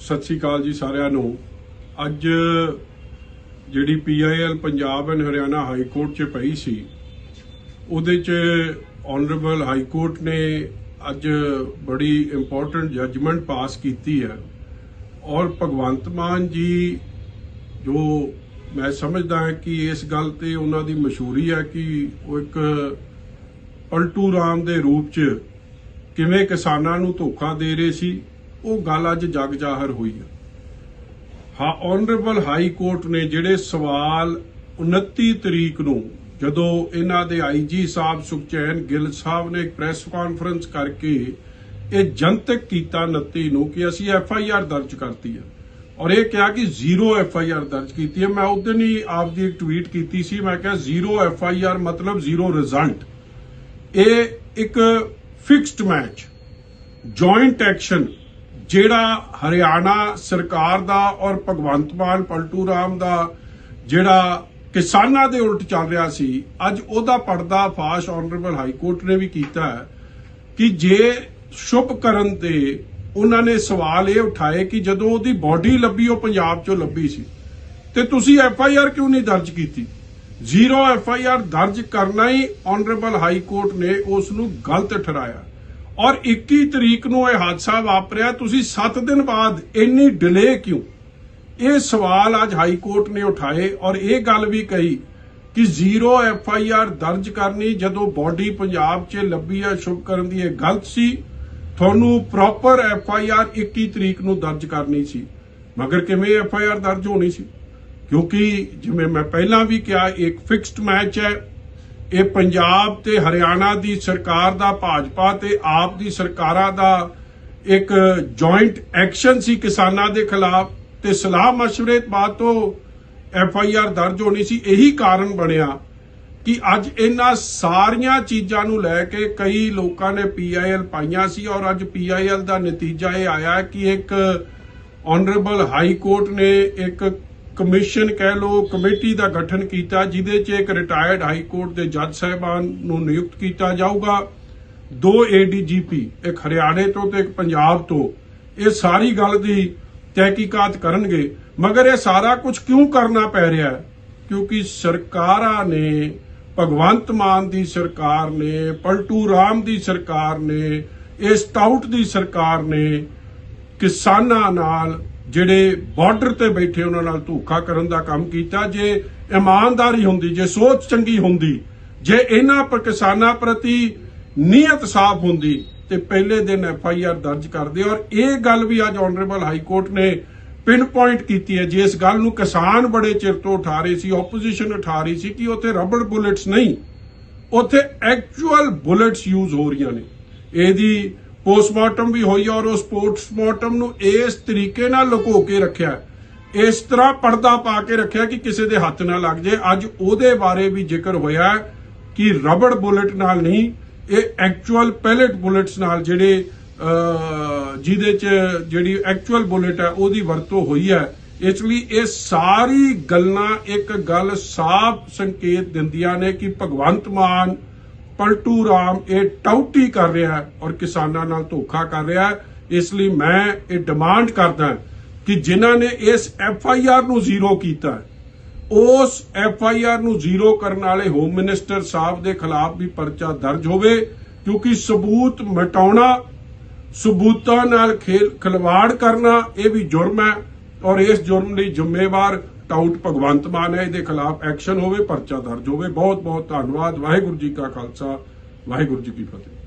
ਸਤਿ ਸ੍ਰੀ ਅਕਾਲ ਜੀ ਸਾਰਿਆਂ ਨੂੰ। ਅੱਜ ਜਿਹੜੀ PIL Punjab and Haryana high court 'ਚ ਪਈ ਸੀ, ਉਹਦੇ 'ਚ ਆਨਰੇਬਲ ਹਾਈ ਕੋਰਟ ਨੇ ਅੱਜ ਬੜੀ ਇੰਪੋਰਟੈਂਟ ਜੱਜਮੈਂਟ ਪਾਸ ਕੀਤੀ ਹੈ। ਔਰ ਭਗਵੰਤ ਮਾਨ ਜੀ, ਜੋ ਮੈਂ ਸਮਝਦਾ ਹਾਂ ਕਿ ਇਸ ਗੱਲ ਤੇ ਉਹਨਾਂ ਦੀ ਮਸ਼ਹੂਰੀ ਹੈ ਕਿ ਉਹ ਇੱਕ ਪਲਟੂ ਰਾਮ ਦੇ ਰੂਪ 'ਚ ਕਿਵੇਂ ਕਿਸਾਨਾਂ ਨੂੰ ਧੋਖਾ ਦੇ ਰਹੇ ਸੀ ਉਹ ਗੱਲ ਅੱਜ ਜਗ ਜ਼ਾਹਰ ਹੋਈ ਹੈ ਹਾਂ ਆਨਰੇਬਲ ਹਾਈ ਕੋਰਟ ਨੇ ਜਿਹੜੇ ਸਵਾਲ 29 ਤਰੀਕ ਨੂੰ ਜਦੋਂ ਇਹਨਾਂ ਦੇ ਆਈਜੀ ਸਾਹਿਬ ਸੁਖਚੈਨ ਗਿੱਲ ਸਾਹਿਬ ਨੇ ਇੱਕ ਪ੍ਰੈਸ ਕਾਨਫਰੰਸ ਕਰਕੇ ਇਹ ਜਨਤਕ ਕੀਤਾ 29 ਨੂੰ ਕਿ ਅਸੀਂ ਐਫ ਆਈ ਆਰ ਦਰਜ ਕਰਤੀ ਹੈ ਔਰ ਇਹ ਕਿਹਾ ਕਿ ਜ਼ੀਰੋ ਐਫ ਆਈ ਆਰ ਦਰਜ ਕੀਤੀ ਹੈ ਮੈਂ ਉਸ ਹੀ ਆਪ ਦੀ ਟਵੀਟ ਕੀਤੀ ਸੀ, ਮੈਂ ਕਿਹਾ ਜ਼ੀਰੋ ਐਫ ਆਈ ਆਰ ਮਤਲਬ ਜ਼ੀਰੋ ਰਿਜ਼ਲਟ ਇਹ ਇੱਕ ਫਿਕਸਡ ਮੈਚ ਜੁਆਇੰਟ ਐਕਸ਼ਨ ਜਿਹੜਾ ਹਰਿਆਣਾ ਸਰਕਾਰ ਦਾ ਔਰ ਭਗਵੰਤ ਮਾਨ, ਪਲਟੂ ਰਾਮ ਦਾ ਜਿਹੜਾ ਕਿਸਾਨਾਂ ਦੇ ਉਲਟ ਚੱਲ ਰਿਹਾ ਸੀ, ਅੱਜ ਉਹਦਾ ਪਰਦਾ ਫਾਸ਼ ਆਨਰੇਬਲ ਹਾਈ ਕੋਰਟ ਨੇ ਵੀ ਕੀਤਾ ਕਿ ਜੇ ਸ਼ੁਭ ਕਰਨ ਤੇ ਉਹਨਾਂ ਨੇ ਸਵਾਲ ਇਹ ਉਠਾਏ ਕਿ ਜਦੋਂ ਉਹਦੀ ਬਾਡੀ ਲੱਭੀ, ਉਹ ਪੰਜਾਬ ਚੋਂ ਲੱਭੀ ਸੀ, ਤੇ ਤੁਸੀਂ ਐਫ ਆਈ ਆਰ ਕਿਉਂ ਨਹੀਂ ਦਰਜ ਕੀਤੀ? ਜ਼ੀਰੋ ਐਫ ਆਈ ਆਰ ਦਰਜ ਕਰਨਾ ਹੀ ਆਨਰੇਬਲ ਹਾਈ ਕੋਰਟ ਨੇ ਉਸ ਨੂੰ ਗਲਤ ਠਹਿਰਾਇਆ। ਔਰ 21 ਤਰੀਕ ਨੂੰ ਇਹ ਹਾਦਸਾ ਵਾਪਰਿਆ। ਤੁਸੀਂ 7 ਦਿਨ ਬਾਅਦ ਇੰਨੀ ਡਿਲੇ ਕਿਉਂ? ਇਹ ਸਵਾਲ ਅੱਜ ਹਾਈ ਕੋਰਟ ਨੇ ਉਠਾਏ ਔਰ ਇਹ ਗੱਲ ਵੀ ਕਹੀ ਕਿ ਜ਼ੀਰੋ ਐਫ ਆਈ ਆਰ ਦਰਜ ਕਰਨੀ, ਜਦੋਂ ਬਾਡੀ ਪੰਜਾਬ 'ਚ ਲੱਭੀ ਹੈ ਸ਼ੁਭ ਕਰਨ ਦੀ ਇਹ ਗਲਤ ਸੀ, ਤੁਹਾਨੂੰ ਪ੍ਰੋਪਰ ਐਫ ਆਈ ਆਰ 21 ਤਰੀਕ ਨੂੰ ਦਰਜ ਕਰਨੀ ਸੀ। ਮਗਰ ਕਿਵੇਂ ਐਫ ਆਈ ਆਰ ਦਰਜ ਹੋਣੀ ਸੀ? ਕਿਉਂਕਿ ਜਿਵੇਂ ਮੈਂ ਪਹਿਲਾਂ ਵੀ ਕਿਹਾ, ਇੱਕ ਫਿਕਸਡ ਮੈਚ ਹੈ ਇਹ ਪੰਜਾਬ ਤੇ ਹਰਿਆਣਾ ਦੀ ਸਰਕਾਰ ਦਾ ਭਾਜਪਾ ਤੇ ਆਪ ਦੀ ਸਰਕਾਰਾਂ ਦਾ ਇੱਕ ਜੁਆਇੰਟ ਐਕਸ਼ਨ ਸੀ ਕਿਸਾਨਾਂ ਦੇ ਖਿਲਾਫ ਤੇ ਸਲਾਹ مشورے ਬਾਅਦ ਤੋਂ ਐਫ ਆਈ ਆਰ ਦਰਜ ਹੋਣੀ ਸੀ ਇਹੀ ਕਾਰਨ ਬਣਿਆ ਕਿ ਅੱਜ ਇਹਨਾਂ ਸਾਰੀਆਂ ਚੀਜ਼ਾਂ ਨੂੰ ਲੈ ਕੇ ਕਈ ਲੋਕਾਂ ਨੇ ਪੀਆਈਐਲ ਪਾਈਆਂ ਸੀ ਔਰ ਅੱਜ ਪੀਆਈਐਲ ਦਾ ਨਤੀਜਾ ਇਹ ਆਇਆ ਕਿ ਇੱਕ ਆਨਰੇਬਲ ਹਾਈ ਕੋਰਟ ਨੇ ਇੱਕ ਕਮਿਸ਼ਨ ਕਹਿ ਲੋ ਕਮੇਟੀ ਦਾ ਗਠਨ ਕੀਤਾ, ਜਿਹਦੇ 'ਚ ਇੱਕ ਰਿਟਾਇਰਡ ਹਾਈ ਕੋਰਟ ਦੇ ਜੱਜ ਸਾਹਿਬਾਨ ਨੂੰ ਨਿਯੁਕਤ ਕੀਤਾ ਜਾਊਗਾ। ਦੋ ਏਡੀਜੀਪੀ ਇੱਕ ਹਰਿਆਣੇ ਤੋਂ ਤੇ ਇੱਕ ਪੰਜਾਬ ਤੋਂ। ਇਹ ਸਾਰੀ ਗੱਲ ਦੀ ਤਹਿਕੀਕਾਤ ਕਰਨਗੇ। ਮਗਰ ਇਹ ਸਾਰਾ ਕੁਝ ਕਿਉਂ ਕਰਨਾ ਪੈ ਰਿਹਾ ਕਿਉਂਕਿ ਸਰਕਾਰਾਂ ਨੇ, ਭਗਵੰਤ ਮਾਨ ਦੀ ਸਰਕਾਰ ਨੇ, ਪਲਟੂ ਰਾਮ ਦੀ ਸਰਕਾਰ ਨੇ ਇਸ ਟਾਊਟ ਦੀ ਸਰਕਾਰ ਨੇ ਕਿਸਾਨਾਂ ਨਾਲ ਜਿਹੜੇ ਬਾਰਡਰ ਤੇ ਬੈਠੇ ਉਹਨਾਂ ਨਾਲ ਧੋਖਾ ਕਰਨ ਦਾ ਕੰਮ ਕੀਤਾ, ਜੇ ਇਮਾਨਦਾਰੀ ਹੁੰਦੀ, ਜੇ ਸੋਚ ਚੰਗੀ ਹੁੰਦੀ, ਜੇ ਇਹਨਾਂ ਪਰ ਕਿਸਾਨਾਂ ਪ੍ਰਤੀ ਨੀਅਤ ਸਾਫ਼ ਹੁੰਦੀ, ਤੇ ਪਹਿਲੇ ਦਿਨ ਐਫ ਆਈ ਆਰ ਦਰਜ ਕਰਦੇ। ਔਰ ਇਹ ਗੱਲ ਵੀ ਅੱਜ ਆਨਰੇਬਲ ਹਾਈ ਕੋਰਟ ਨੇ ਪਿਨ ਪੁਆਇੰਟ ਕੀਤੀ ਹੈ, ਜੇ ਇਸ ਗੱਲ ਨੂੰ ਕਿਸਾਨ ਬੜੇ ਚਿਰ ਤੋਂ ਉਠਾ ਰਹੇ ਸੀ ਆਪੋਜੀਸ਼ਨ ਉਠਾ ਰਹੀ ਸੀ ਕਿ ਉੱਥੇ ਰਬੜ ਬੁਲੇਟਸ ਨਹੀਂ, ਉੱਥੇ ਐਕਚੁਅਲ ਬੁਲੇਟਸ ਯੂਜ਼ ਹੋ ਰਹੀਆਂ ਨੇ। ਇਹਦੀ ਪੋਸਟਮਾਰਟਮ ਵੀ ਹੋਈ ਔਰ ਉਸ ਪੋਸਟਮਾਰਟਮ ਨੂੰ ਇਸ ਤਰੀਕੇ ਨਾਲ ਲੁਕੋ ਕੇ ਰੱਖਿਆ। ਇਸ ਤਰ੍ਹਾਂ ਪਰਦਾ ਪਾ ਕੇ ਰੱਖਿਆ ਕਿ ਕਿਸੇ ਦੇ ਹੱਥ ਨਾ ਲੱਗ ਜੇ ਅੱਜ ਉਹਦੇ ਬਾਰੇ ਵੀ ਜ਼ਿਕਰ ਹੋਇਆ ਕਿ ਰਬੜ ਬੁਲੇਟ ਨਾਲ ਨਹੀਂ, ਇਹ ਐਕਚੁਅਲ ਪੈਲੇਟ ਬੁਲਟਸ ਨਾਲ ਜਿਹੜੇ ਜਿਹਦੇ ਚ ਜਿਹੜੀ ਐਕਚੁਅਲ ਬੁਲਟ ਹੈ, ਉਹਦੀ ਵਰਤੋਂ ਹੋਈ ਹੈ। ਇਸ ਲਈ ਇਹ ਸਾਰੀ ਗੱਲਾਂ ਇੱਕ ਗੱਲ ਸਾਫ਼ ਸੰਕੇਤ ਦਿੰਦੀਆਂ ਨੇ ਕਿ ਭਗਵੰਤ ਮਾਨ ਪਲਟੂ ਰਾਮ ਇਹ ਟਾਊਟੀ ਕਰ ਰਿਹਾ ਹੈ ਔਰ ਕਿਸਾਨਾਂ ਨਾਲ ਧੋਖਾ ਕਰ ਰਿਹਾ ਹੈ। ਇਸ ਲਈ ਮੈਂ ਇਹ ਡਿਮਾਂਡ ਕਰਦਾ ਕਿ ਜਿਨ੍ਹਾਂ ਨੇ ਇਸ ਐਫ ਆਈ ਆਰ ਨੂੰ ਜ਼ੀਰੋ ਕੀਤਾ ਉਸ ਐਫ ਆਈ ਆਰ ਨੂੰ ਜ਼ੀਰੋ ਕਰਨ ਵਾਲੇ ਹੋਮ ਮਿਨਿਸਟਰ ਸਾਹਿਬ ਦੇ ਖਿਲਾਫ ਵੀ ਪਰਚਾ ਦਰਜ ਹੋਵੇ, ਕਿਉਂਕਿ ਸਬੂਤ ਮਿਟਾਉਣਾ, ਸਬੂਤਾਂ ਨਾਲ ਖੇਲ ਖਿਲਵਾੜ ਕਰਨਾ, ਇਹ ਵੀ ਜੁਰਮ ਹੈ ਔਰ ਇਸ ਜੁਰਮ ਲਈ ਜ਼ਿੰਮੇਵਾਰ ਟਾਊਟ ਭਗਵੰਤ ਮਾਨ ਹੈ, ਇਹਦੇ ਖਿਲਾਫ ਐਕਸ਼ਨ ਹੋਵੇ, ਪਰਚਾ ਦਰਜ ਹੋਵੇ। ਬਹੁਤ ਬਹੁਤ ਧੰਨਵਾਦ। ਵਾਹਿਗੁਰੂ ਜੀ ਕਾ ਖਾਲਸਾ, ਵਾਹਿਗੁਰੂ ਜੀ ਕੀ ਫਤਿਹ।